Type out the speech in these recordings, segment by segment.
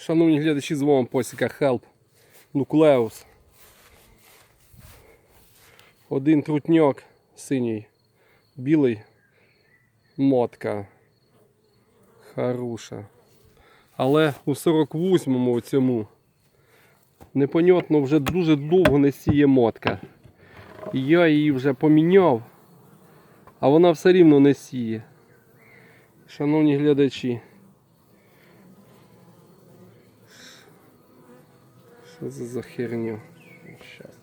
Шановні глядачі, з вами Посіка Help Нуклеус. Один трутньок синій, білий, мотка. Хороша. Але у 48-му цьому непонятно вже дуже довго не сіє мотка. Я її вже поміняв, а вона все рівно не сіє. Шановні глядачі. Що це за херню? Щас.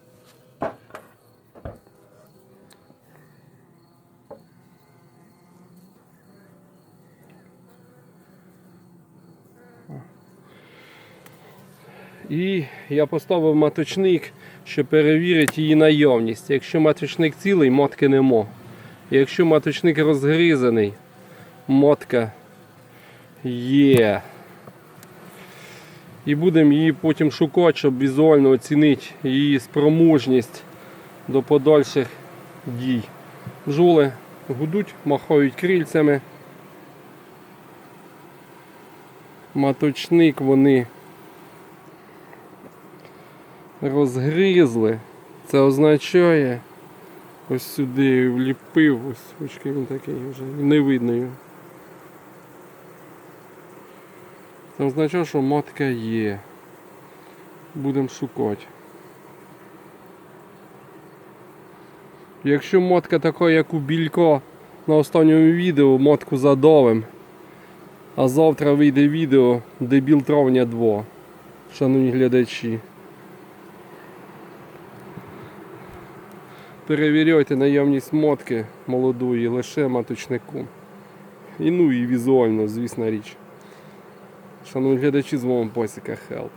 І я поставив маточник, щоб перевірити її наявність. Якщо маточник цілий, мотки нема. Якщо маточник розгризаний, мотка є. І будемо її потім шукати, щоб візуально оцінити її спроможність до подальших дій. Бджоли гудуть, махають крильцями. Маточник вони розгризли. Це означає, ось сюди вліпив, ось очки він такий вже, не видно його. Це означає, що матка є. Будемо шукати. Якщо мотка така, як у білько на останньому відео, мотку задавим. А завтра вийде відео Дебіл травня 2. Шановні глядачі. Перевіряйте наявність мотки молодої лише маточнику. І ну і візуально, звісна річ. Шановні глядачі, з вами Посіка Хелп.